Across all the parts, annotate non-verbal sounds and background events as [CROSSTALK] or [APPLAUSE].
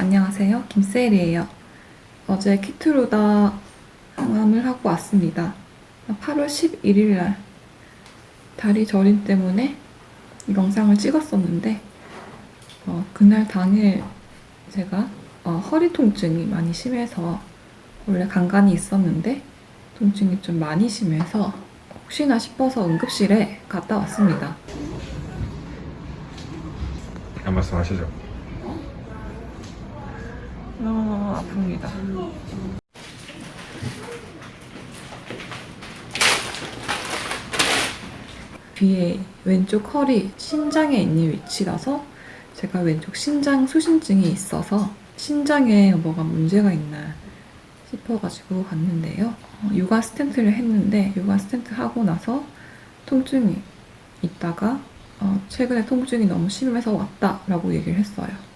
안녕하세요. 김세일이에요. 어제 키트루다 항암을 하고 왔습니다. 8월 11일 날 다리 저림 때문에 이 영상을 찍었었는데 어, 그날 당일 제가 어, 허리 통증이 많이 심해서 원래 간간이 있었는데 통증이 좀 많이 심해서 혹시나 싶어서 응급실에 갔다 왔습니다. 한 말씀 하시죠. 너무 아픕니다. 뒤에 왼쪽 허리 신장에 있는 위치라서 제가 왼쪽 신장 수신증이 있어서 신장에 뭐가 문제가 있나 싶어가지고 갔는데요. 어, 육아 스텐트를 했는데 육아 스텐트 하고 나서 통증이 있다가 어, 최근에 통증이 너무 심해서 왔다라고 얘기를 했어요.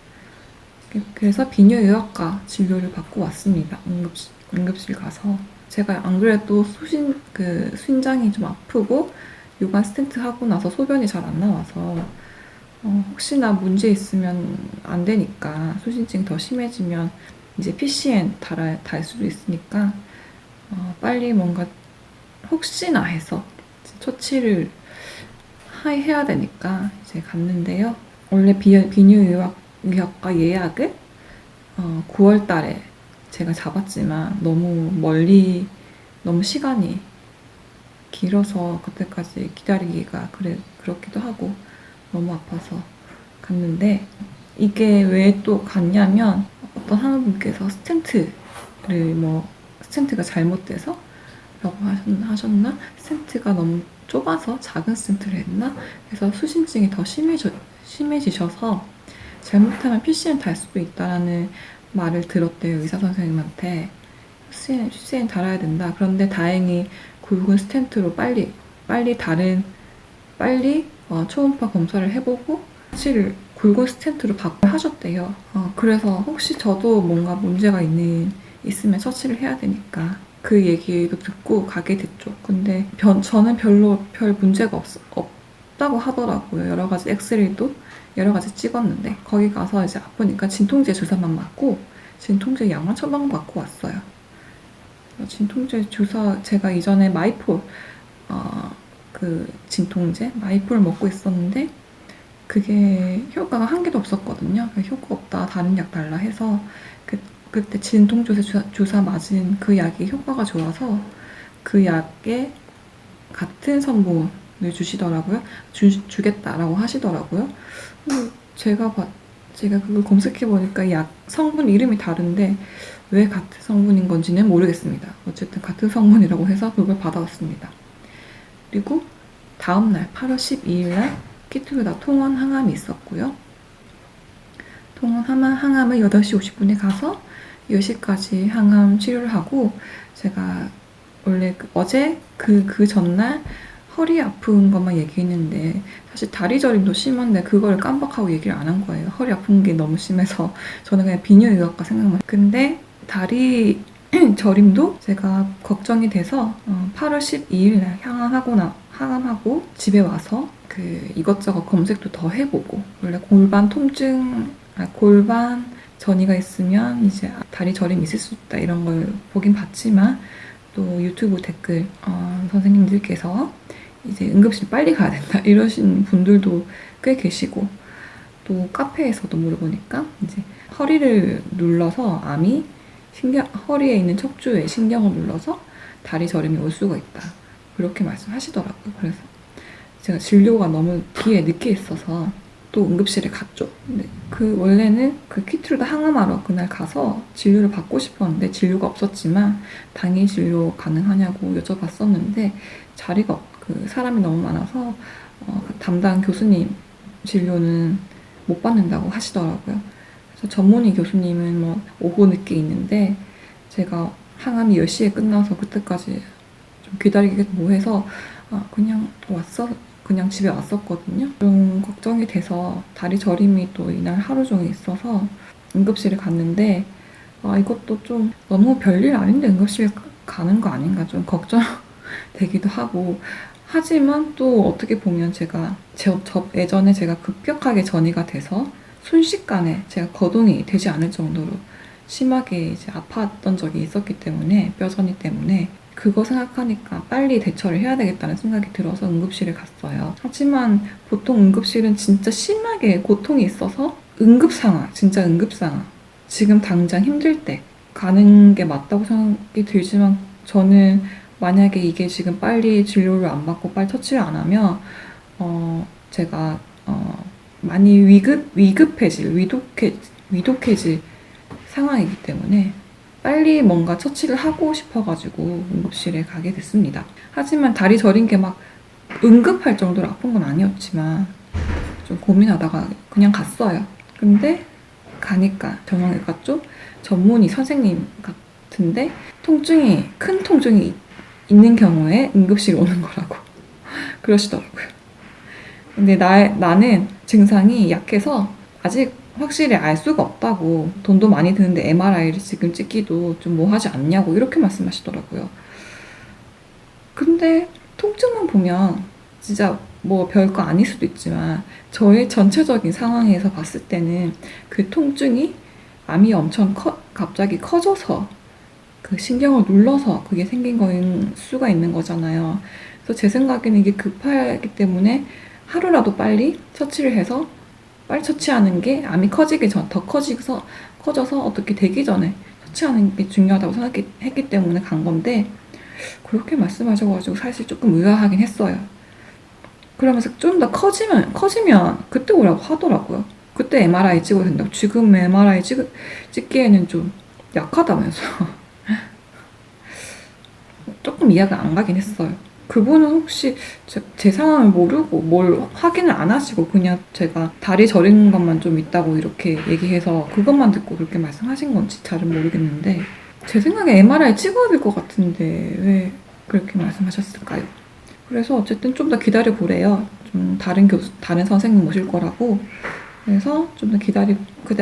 그래서 비뇨의학과 진료를 받고 왔습니다. 응급실, 응급실 가서 제가 안 그래도 수신 그 신장이 좀 아프고 요가 스텐트 하고 나서 소변이 잘 안 나와서 어, 혹시나 문제 있으면 안 되니까 수신증이 더 심해지면 이제 PCN 달, 달 수도 있으니까 어, 빨리 뭔가 혹시나 해서 처치를 하- 해야 되니까 이제 갔는데요. 원래 비, 비뇨의학 의학과 예약을 어, 9월 달에 제가 잡았지만 너무 멀리 너무 시간이 길어서 그때까지 기다리기가 그래 그렇기도 하고 너무 아파서 갔는데 이게 왜 또 갔냐면 어떤 한분께서 스텐트를 뭐 스텐트가 잘못돼서 라고 하셨나, 스텐트가 너무 좁아서 작은 스텐트를 했나? 그래서 수신증이 더 심해져, 심해지셔서 잘못하면 PCN 달 수도 있다라는 말을 들었대요 의사 선생님한테. PCN, PCN 달아야 된다. 그런데 다행히 굵은 스텐트로 빨리 빨리 다른 빨리 어, 초음파 검사를 해보고 사실 굵은 스텐트로 바꿔 하셨대요. 어, 그래서 혹시 저도 뭔가 문제가 있는 있으면 처치를 해야 되니까 그 얘기도 듣고 가게 됐죠. 근데 변, 저는 별로 별 문제가 없, 없다고 하더라고요. 여러 가지 엑스레이도 여러 가지 찍었는데 거기 가서 이제 아프니까 진통제 주사만 맞고 진통제 약만 처방 받고 왔어요. 진통제 주사 제가 이전에 마이폴 어, 그 진통제 마이폴 먹고 있었는데 그게 효과가 한 개도 없었거든요. 효과 없다 다른 약 달라 해서 그 그때 진통제 주사, 주사 맞은 그 약이 효과가 좋아서 그 약에 같은 성분을 주시더라고요. 주, 주겠다라고 하시더라고요. 제가 봐, 제가 그걸 검색해 보니까 약 성분 이름이 다른데 왜 같은 성분인 건지는 모르겠습니다. 어쨌든 같은 성분이라고 해서 그걸 받아왔습니다. 그리고 다음 날 8월 12일 날 키트루다 통원 항암이 있었고요. 통원 항암, 항암을 8시 50분에 가서 10시까지 항암 치료를 하고 제가 원래 그- 어제 그, 그 전날 허리 아픈 것만 얘기했는데 사실 다리 저림도 심한데 그걸 깜빡하고 얘기를 안 한 거예요. 허리 아픈 게 너무 심해서 [LAUGHS] 저는 그냥 비뇨의학과 생각만. 근데 다리 [CLEARS THROAT] 저림도 제가 걱정이 돼서 어, 8월 12일 날 항암하고 나 항암하고 집에 와서 그 이것저것 검색도 더 해보고 원래 골반 통증 아, 골반 전이가 있으면 이제 다리 저림 있을 수 있다 이런 걸 보긴 봤지만 또 유튜브 댓글 어, 선생님들께서 이제 응급실 빨리 가야 된다 [LAUGHS] 이러신 분들도 꽤 계시고 또 카페에서도 물어보니까 이제 허리를 눌러서 암이 신경 허리에 있는 척추에 신경을 눌러서 다리 저림이 올 수가 있다 그렇게 말씀하시더라고요. 그래서 제가 진료가 너무 뒤에 늦게 있어서 또 응급실에 갔죠. 근데 그 원래는 그 키트루다 항암하러 그날 가서 진료를 받고 싶었는데 진료가 없었지만 당일 진료 가능하냐고 여쭤봤었는데 자리가 없, 그 사람이 너무 많아서 어, 그 담당 교수님 진료는 못 받는다고 하시더라고요. 그래서 전문의 교수님은 뭐 오후 늦게 있는데 제가 항암이 10시에 끝나서 그때까지 좀 기다리기 뭐해서 아, 그냥 왔어 그냥 집에 왔었거든요. 좀 걱정이 돼서 다리 저림이 또 이날 하루 종일 있어서 응급실에 갔는데 아 이것도 좀 너무 별일 아닌데 응급실 가- 가는 거 아닌가 좀 걱정 되기도 [LAUGHS] 하고 하지만 또 어떻게 보면 제가 예전에 제가 급격하게 전이가 돼서 순식간에 제가 거동이 되지 않을 정도로 심하게 이제 아팠던 적이 있었기 때문에 뼈저리 때문에 그거 생각하니까 빨리 대처를 해야 되겠다는 생각이 들어서 응급실에 갔어요. 하지만 보통 응급실은 진짜 심하게 고통이 있어서 응급 상황, 진짜 응급 상황. 지금 당장 힘들 때 가는 게 맞다고 생각이 들지만 저는 만약에 이게 지금 빨리 진료를 안 받고 빨리 처치를 안 하면 어 제가 어 많이 위급 위급해질 위독해 위독해질 상황이기 때문에 빨리 뭔가 처치를 하고 싶어가지고 응급실에 가게 됐습니다. 하지만 다리 저린 게 막 응급할 정도로 아픈 건 아니었지만 좀 고민하다가 그냥 갔어요. 근데 가니까 정형외과 쪽 전문의 선생님 같은데 통증이 큰 통증이 있는 경우에 응급실 오는 거라고 [LAUGHS] 그러시더라고요. 근데 나, 나는 증상이 약해서 아직 확실히 알 수가 없다고 돈도 많이 드는데 MRI를 지금 찍기도 좀 뭐 하지 않냐고 이렇게 말씀하시더라고요. 근데 통증만 보면 진짜 뭐 별거 아닐 수도 있지만 저의 전체적인 상황에서 봤을 때는 그 통증이 암이 엄청 커, 갑자기 커져서 그 신경을 눌러서 그게 생긴 거인 수가 있는 거잖아요. 그래서 제 생각에는 이게 급하기 때문에 하루라도 빨리 처치를 해서 빨리 처치하는 게 암이 커지기 전, 더 커지서, 커져서 어떻게 되기 전에 처치하는 게 중요하다고 생각했기 때문에 간 건데, 그렇게 말씀하셔가지고 사실 조금 의아하긴 했어요. 그러면서 좀 더 커지면, 커지면 그때 오라고 하더라고요. 그때 MRI 찍어야 된다고. 지금 MRI 찍, 찍기에는 좀 약하다면서. 조금 이해가 안 가긴 했어요. 그분은 혹시 제, 제 상황을 모르고 뭘 확인을 안 하시고 그냥 제가 다리 저리는 것만 좀 있다고 이렇게 얘기해서 그것만 듣고 그렇게 말씀하신 건지 잘은 모르겠는데 제 생각에 MRI 찍어야 될 것 같은데 왜 그렇게 말씀하셨을까요? 그래서 어쨌든 좀 더 기다려 보래요. 좀 다른 교수, 다른 선생님 오실 거라고. 그래서 좀 더 기다리,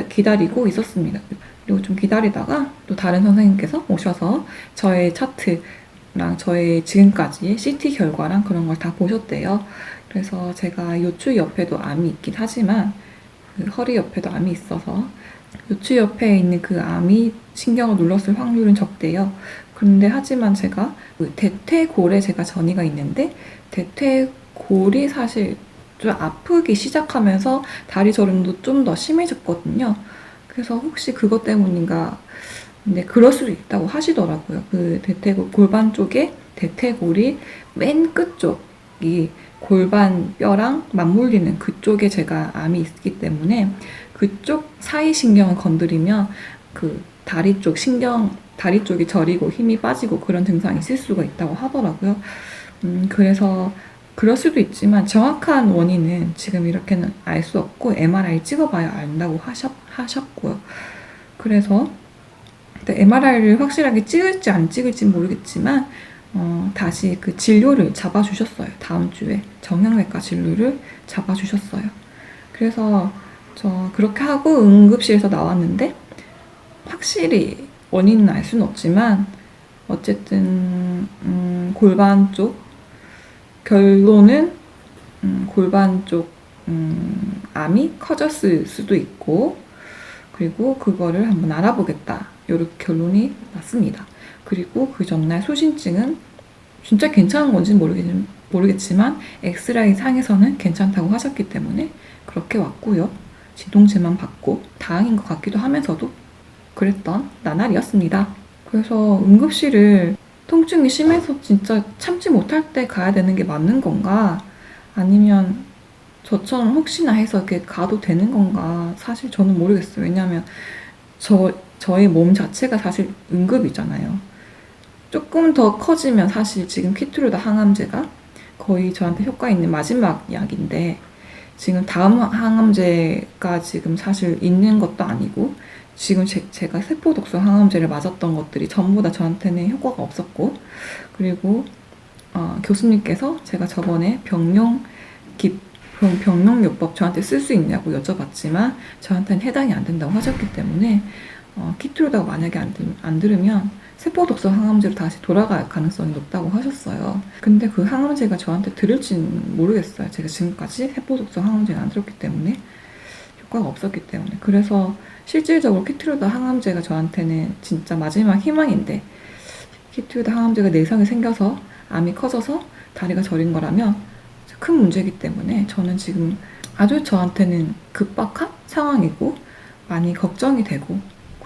기다리고 있었습니다. 그리고 좀 기다리다가 또 다른 선생님께서 오셔서 저의 차트 랑 저의 지금까지의 CT 결과랑 그런 걸 다 보셨대요. 그래서 제가 요추 옆에도 암이 있긴 하지만 그 허리 옆에도 암이 있어서 요추 옆에 있는 그 암이 신경을 눌렀을 확률은 적대요. 그런데 하지만 제가 그 대퇴골에 제가 전이가 있는데 대퇴골이 사실 좀 아프기 시작하면서 다리 저림도 좀 더 심해졌거든요. 그래서 혹시 그것 때문인가 근데 그럴 수도 있다고 하시더라고요. 그 대퇴골 골반 쪽에 대퇴골이 맨 끝쪽이 골반 뼈랑 맞물리는 그쪽에 제가 암이 있기 때문에 그쪽 사이 신경을 건드리면 그 다리 쪽 신경 다리 쪽이 저리고 힘이 빠지고 그런 증상이 있을 수가 있다고 하더라고요. 음, 그래서 그럴 수도 있지만 정확한 원인은 지금 이렇게는 알 수 없고 MRI 찍어봐야 안다고 하셨, 하셨고요. 그래서 MRI를 확실하게 찍을지 안 찍을지 모르겠지만 어, 다시 그 진료를 잡아주셨어요. 다음 주에 정형외과 진료를 잡아주셨어요. 그래서 저 그렇게 하고 응급실에서 나왔는데 확실히 원인은 알 수는 없지만 어쨌든 음, 골반 쪽 결론은 음, 골반 쪽 음, 암이 커졌을 수도 있고 그리고 그거를 한번 알아보겠다 이렇게 결론이 났습니다. 그리고 그 전날 소신증은 진짜 괜찮은 모르겠, 모르겠지만 엑스라이 상에서는 괜찮다고 하셨기 때문에 그렇게 왔고요. 지동제만 받고 다행인 것 같기도 하면서도 그랬던 나날이었습니다. 그래서 응급실을 통증이 심해서 진짜 참지 못할 때 가야 되는 게 맞는 건가? 아니면 저처럼 혹시나 해서 이렇게 가도 되는 건가? 사실 저는 모르겠어요. 왜냐하면 저, 저의 몸 자체가 사실 응급이잖아요. 조금 더 커지면 사실 지금 키트루다 항암제가 거의 저한테 효과 있는 마지막 약인데 지금 다음 항암제가 지금 사실 있는 것도 아니고 지금 제, 제가 세포 독성 항암제를 맞았던 것들이 전부 다 저한테는 효과가 없었고 그리고 어, 교수님께서 제가 저번에 병용 기, 병- 병용요법 저한테 쓸 수 있냐고 여쭤봤지만 저한테는 해당이 안 된다고 하셨기 때문에 어, 키트로다가 만약에 안, 들, 안 들으면 세포 독성 항암제로 다시 돌아갈 가능성이 높다고 하셨어요. 근데 그 항암제가 저한테 들을지는 모르겠어요. 제가 지금까지 세포 독성 항암제를 안 들었기 때문에 효과가 없었기 때문에 그래서 실질적으로 키트로다 항암제가 저한테는 진짜 마지막 희망인데 키트로다 항암제가 내성이 생겨서 암이 커져서 다리가 저린 거라면 큰 문제이기 때문에 저는 지금 아주 저한테는 급박한 상황이고 많이 걱정이 되고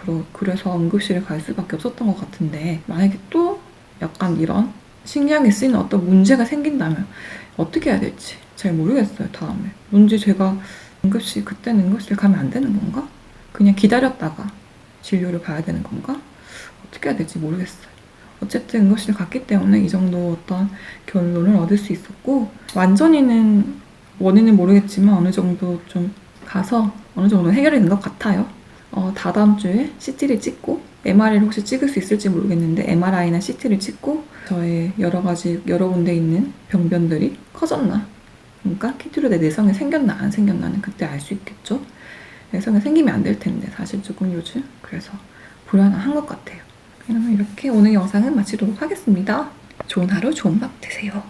그러, 그래서 응급실에 갈 수밖에 없었던 것 같은데 만약에 또 약간 이런 신경이 쓰이는 어떤 문제가 생긴다면 어떻게 해야 될지 잘 모르겠어요 다음에 뭔지 제가 응급실 그때는 응급실 가면 안 되는 건가? 그냥 기다렸다가 진료를 봐야 되는 건가? 어떻게 해야 될지 모르겠어요 어쨌든 응급실 갔기 때문에 이 정도 어떤 결론을 얻을 수 있었고 완전히는 원인은 모르겠지만 어느 정도 좀 가서 어느 정도 해결이 된 것 같아요. 어, 다다음 주에 CT를 찍고 MRI를 혹시 찍을 수 있을지 모르겠는데 MRI나 CT를 찍고 저의 여러 가지 여러 군데 있는 병변들이 커졌나 그러니까 키트로 내 내성이 생겼나 안 생겼나는 그때 알 수 있겠죠. 내성이 생기면 안 될 텐데 사실 조금 요즘 그래서 불안한 것 같아요. 그러면 이렇게 오늘 영상은 마치도록 하겠습니다. 좋은 하루 좋은 밤 되세요.